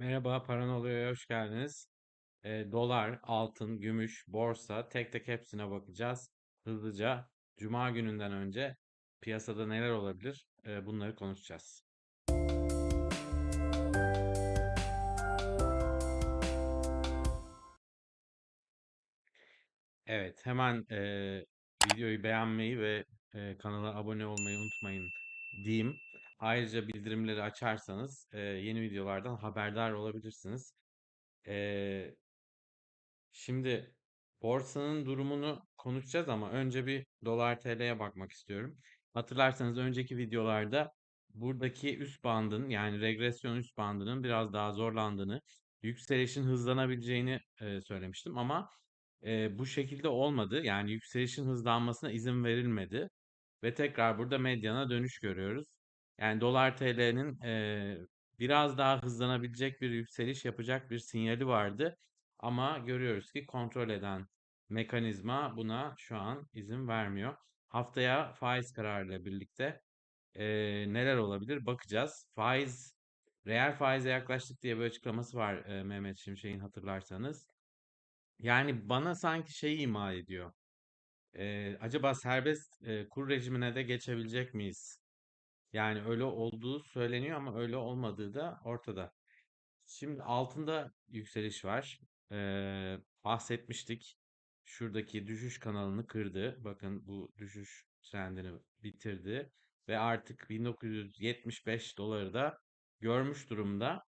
Merhaba, Paranolu'ya hoş geldiniz. E, dolar, altın, gümüş, borsa tek tek hepsine bakacağız. Hızlıca Cuma gününden önce piyasada neler olabilir? E, bunları konuşacağız. Evet, hemen e, videoyu beğenmeyi ve e, kanala abone olmayı unutmayın diyeyim. Ayrıca bildirimleri açarsanız e, yeni videolardan haberdar olabilirsiniz. E, Şimdi borsanın durumunu konuşacağız ama önce bir dolar TL'ye bakmak istiyorum. Hatırlarsanız önceki videolarda buradaki üst bandın yani regresyon üst bandının biraz daha zorlandığını, yükselişin hızlanabileceğini e, söylemiştim ama e, bu şekilde olmadı. Yani yükselişin hızlanmasına izin verilmedi ve tekrar burada medyana dönüş görüyoruz. Yani dolar TL'nin e, biraz daha hızlanabilecek bir yükseliş yapacak bir sinyali vardı. Ama görüyoruz ki kontrol eden mekanizma buna şu an izin vermiyor. Haftaya faiz kararıyla birlikte e, neler olabilir bakacağız. Faiz, reel faize yaklaştık diye bir açıklaması var e, Mehmet Şimşek'in hatırlarsanız. Yani bana sanki şeyi ima ediyor. E, acaba serbest e, kur rejimine de geçebilecek miyiz? Yani öyle olduğu söyleniyor ama öyle olmadığı da ortada. Şimdi altında yükseliş var. Ee, bahsetmiştik. Şuradaki düşüş kanalını kırdı. Bakın bu düşüş trendini bitirdi. Ve artık 1975 doları da görmüş durumda.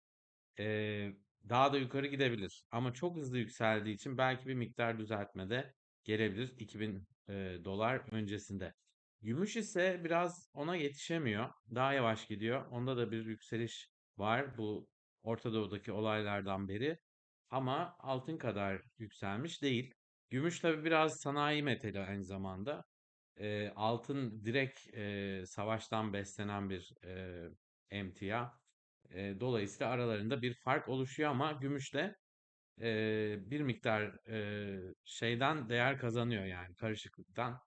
Ee, daha da yukarı gidebilir. Ama çok hızlı yükseldiği için belki bir miktar düzeltme de gelebilir 2000 e, dolar öncesinde. Gümüş ise biraz ona yetişemiyor. Daha yavaş gidiyor. Onda da bir yükseliş var bu Orta Doğu'daki olaylardan beri. Ama altın kadar yükselmiş değil. Gümüş tabii biraz sanayi metali aynı zamanda. Ee, altın direkt e, savaştan beslenen bir e, emtia. E, dolayısıyla aralarında bir fark oluşuyor ama gümüşle e, bir miktar e, şeyden değer kazanıyor yani karışıklıktan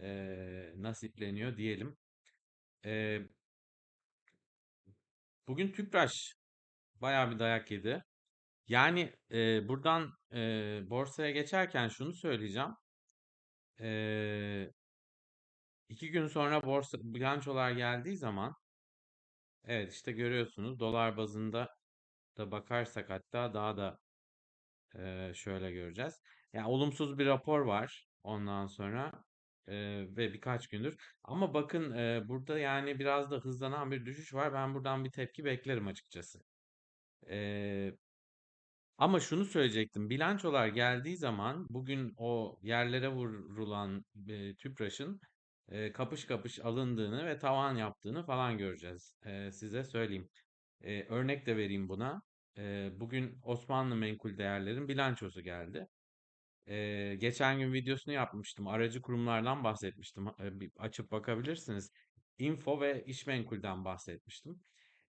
e, nasipleniyor diyelim. E, bugün Tüpraş bayağı bir dayak yedi. Yani e, buradan e, borsaya geçerken şunu söyleyeceğim. E, iki gün sonra borsa bilançolar geldiği zaman evet işte görüyorsunuz dolar bazında da bakarsak hatta daha da e, şöyle göreceğiz. Yani olumsuz bir rapor var ondan sonra e, ve birkaç gündür. Ama bakın e, burada yani biraz da hızlanan bir düşüş var. Ben buradan bir tepki beklerim açıkçası. E, Ama şunu söyleyecektim. Bilançolar geldiği zaman bugün o yerlere vurulan e, TÜPRAŞ'ın e, kapış kapış alındığını ve tavan yaptığını falan göreceğiz. E, size söyleyeyim. E, örnek de vereyim buna. E, bugün Osmanlı Menkul Değerler'in bilançosu geldi. E, geçen gün videosunu yapmıştım. Aracı kurumlardan bahsetmiştim. E, bir açıp bakabilirsiniz. Info ve İşmenkul'den bahsetmiştim.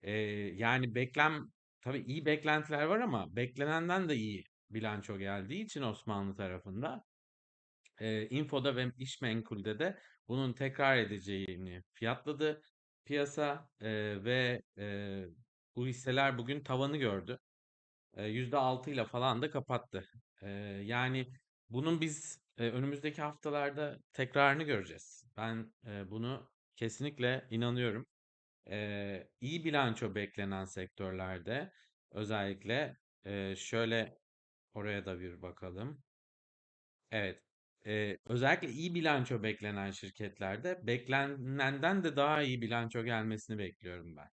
Ee, yani beklem tabii iyi beklentiler var ama beklenenden de iyi bilanço geldiği için Osmanlı tarafında e, Info'da ve İşmenkul'de de bunun tekrar edeceğini fiyatladı piyasa e, ve e, bu hisseler bugün tavanı gördü. E, %6 ile falan da kapattı. E, yani bunun biz e, önümüzdeki haftalarda tekrarını göreceğiz. Ben e, bunu kesinlikle inanıyorum. Eee, iyi bilanço beklenen sektörlerde özellikle eee, şöyle oraya da bir bakalım. Evet. eee, özellikle iyi bilanço beklenen şirketlerde beklenenden de daha iyi bilanço gelmesini bekliyorum ben.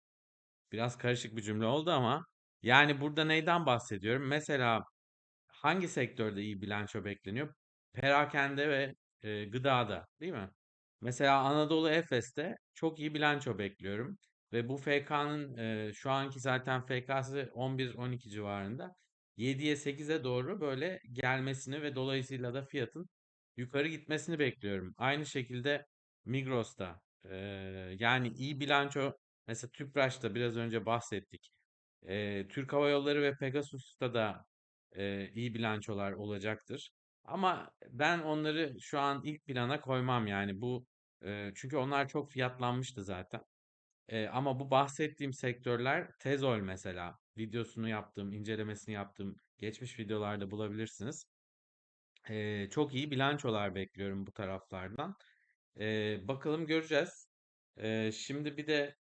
Biraz karışık bir cümle oldu ama yani burada neyden bahsediyorum? Mesela hangi sektörde iyi bilanço bekleniyor? Perakende ve e, gıdada, değil mi? Mesela Anadolu Efes'te çok iyi bilanço bekliyorum ve bu FK'nın e, şu anki zaten FK'sı 11-12 civarında 7'ye 8'e doğru böyle gelmesini ve dolayısıyla da fiyatın yukarı gitmesini bekliyorum. Aynı şekilde Migros'ta e, yani iyi bilanço mesela Tüpraş'ta biraz önce bahsettik. E, Türk Hava Yolları ve Pegasus'ta da e, iyi bilançolar olacaktır. Ama ben onları şu an ilk plana koymam yani bu e, çünkü onlar çok fiyatlanmıştı zaten. E, ama bu bahsettiğim sektörler Tezol mesela. Videosunu yaptığım, incelemesini yaptığım geçmiş videolarda bulabilirsiniz. E, çok iyi bilançolar bekliyorum bu taraflardan. E, bakalım göreceğiz. E, şimdi bir de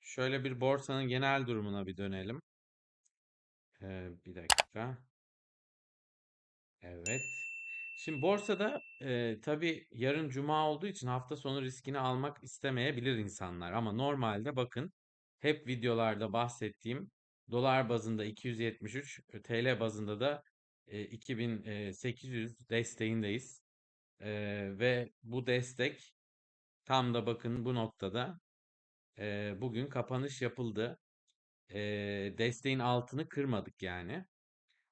şöyle bir borsanın genel durumuna bir dönelim. E, bir dakika. Evet. Şimdi borsada e, tabii yarın cuma olduğu için hafta sonu riskini almak istemeyebilir insanlar. Ama normalde bakın hep videolarda bahsettiğim dolar bazında 273, TL bazında da e, 2800 desteğindeyiz. E, ve bu destek tam da bakın bu noktada e, bugün kapanış yapıldı. E, desteğin altını kırmadık yani.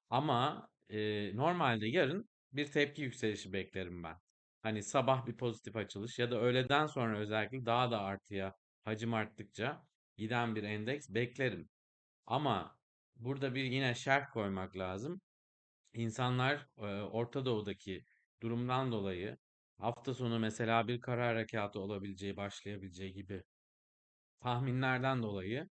Ama e, normalde yarın bir tepki yükselişi beklerim ben. Hani sabah bir pozitif açılış ya da öğleden sonra özellikle daha da artıya hacim arttıkça giden bir endeks beklerim. Ama burada bir yine şerh koymak lazım. İnsanlar e, Orta Doğu'daki durumdan dolayı hafta sonu mesela bir kara harekatı olabileceği, başlayabileceği gibi tahminlerden dolayı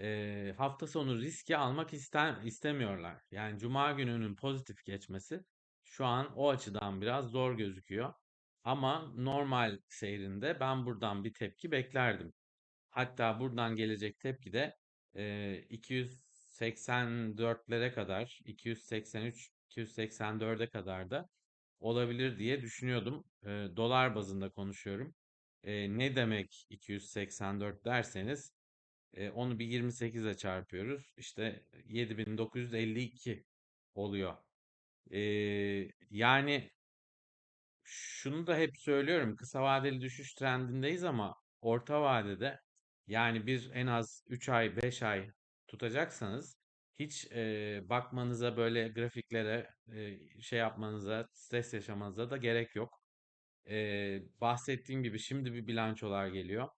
e, hafta sonu riski almak isten, istemiyorlar. Yani cuma gününün pozitif geçmesi şu an o açıdan biraz zor gözüküyor. Ama normal seyrinde ben buradan bir tepki beklerdim. Hatta buradan gelecek tepki de e, 284'lere kadar, 283, 284'e kadar da olabilir diye düşünüyordum. E, dolar bazında konuşuyorum. E, ne demek 284 derseniz onu bir 28 ile çarpıyoruz. İşte 7952 oluyor. Yani şunu da hep söylüyorum. Kısa vadeli düşüş trendindeyiz ama orta vadede yani bir en az 3 ay 5 ay tutacaksanız hiç e, bakmanıza böyle grafiklere e, şey yapmanıza stres yaşamanıza da gerek yok. E, bahsettiğim gibi şimdi bir bilançolar geliyor.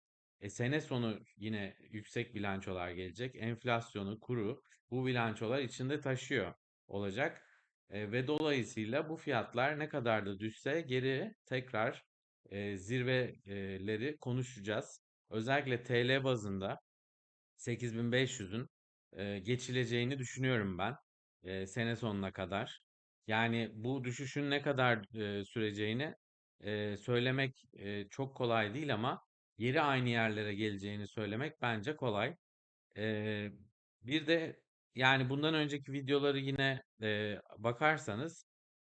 E, sene sonu yine yüksek bilançolar gelecek. Enflasyonu, kuru bu bilançolar içinde taşıyor olacak. E, ve dolayısıyla bu fiyatlar ne kadar da düşse geri tekrar e, zirveleri konuşacağız. Özellikle TL bazında 8500'ün e, geçileceğini düşünüyorum ben e, sene sonuna kadar. Yani bu düşüşün ne kadar e, süreceğini e, söylemek e, çok kolay değil ama geri aynı yerlere geleceğini söylemek bence kolay. E, bir de yani bundan önceki videoları yine e, bakarsanız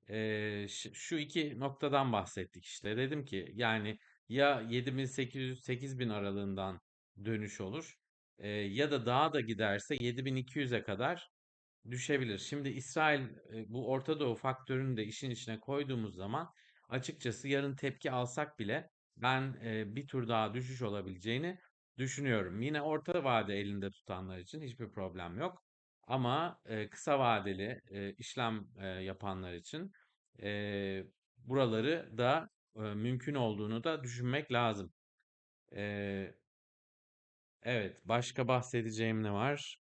e, ş- şu iki noktadan bahsettik işte. Dedim ki yani ya 7800-8000 aralığından dönüş olur e, ya da daha da giderse 7200'e kadar düşebilir. Şimdi İsrail e, bu Orta Doğu faktörünü de işin içine koyduğumuz zaman açıkçası yarın tepki alsak bile ben e, bir tur daha düşüş olabileceğini düşünüyorum. Yine orta vade elinde tutanlar için hiçbir problem yok. Ama e, kısa vadeli e, işlem e, yapanlar için e, buraları da e, mümkün olduğunu da düşünmek lazım. E, evet, başka bahsedeceğim ne var?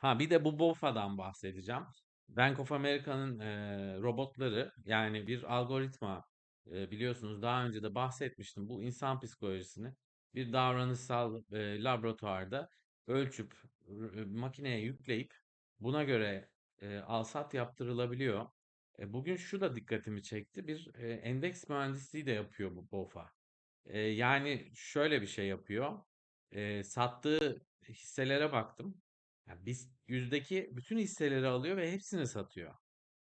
Ha bir de bu BOFA'dan bahsedeceğim. Bank of America'nın e, robotları yani bir algoritma e, biliyorsunuz daha önce de bahsetmiştim. Bu insan psikolojisini bir davranışsal e, laboratuvarda ölçüp e, makineye yükleyip buna göre e, alsat yaptırılabiliyor. E, bugün şu da dikkatimi çekti. Bir e, endeks mühendisliği de yapıyor bu BOFA. E, yani şöyle bir şey yapıyor. E, sattığı hisselere baktım. Ya biz yüzdeki bütün hisseleri alıyor ve hepsini satıyor.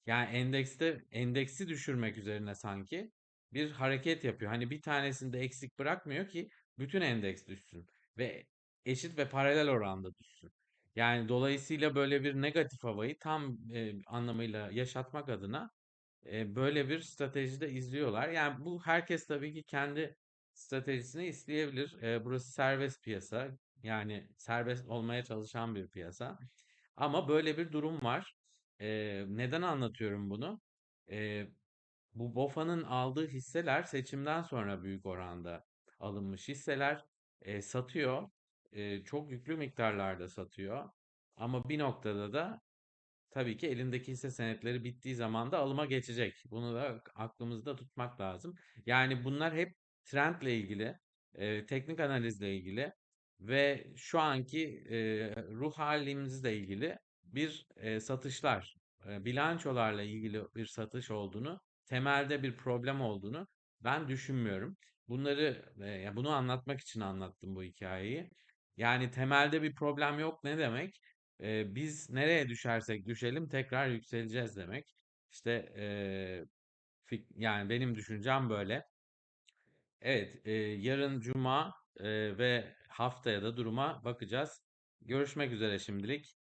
Yani endekste endeksi düşürmek üzerine sanki bir hareket yapıyor. Hani bir tanesini de eksik bırakmıyor ki bütün endeks düşsün ve eşit ve paralel oranda düşsün. Yani dolayısıyla böyle bir negatif havayı tam e, anlamıyla yaşatmak adına e, böyle bir strateji de izliyorlar. Yani bu herkes tabii ki kendi stratejisini isteyebilir. E, burası serbest piyasa. Yani serbest olmaya çalışan bir piyasa. Ama böyle bir durum var. E, neden anlatıyorum bunu? E, bu BOFA'nın aldığı hisseler seçimden sonra büyük oranda alınmış hisseler e, satıyor. E, çok yüklü miktarlarda satıyor. Ama bir noktada da Tabii ki elindeki hisse senetleri bittiği zaman da alıma geçecek. Bunu da aklımızda tutmak lazım. Yani bunlar hep trendle ilgili, e, teknik analizle ilgili ve şu anki e, ruh halimizle ilgili bir e, satışlar, e, bilançolarla ilgili bir satış olduğunu, temelde bir problem olduğunu ben düşünmüyorum. Bunları, e, bunu anlatmak için anlattım bu hikayeyi. Yani temelde bir problem yok ne demek? E, biz nereye düşersek düşelim tekrar yükseleceğiz demek. İşte e, yani benim düşüncem böyle. Evet, yarın cuma ve haftaya da duruma bakacağız. Görüşmek üzere şimdilik.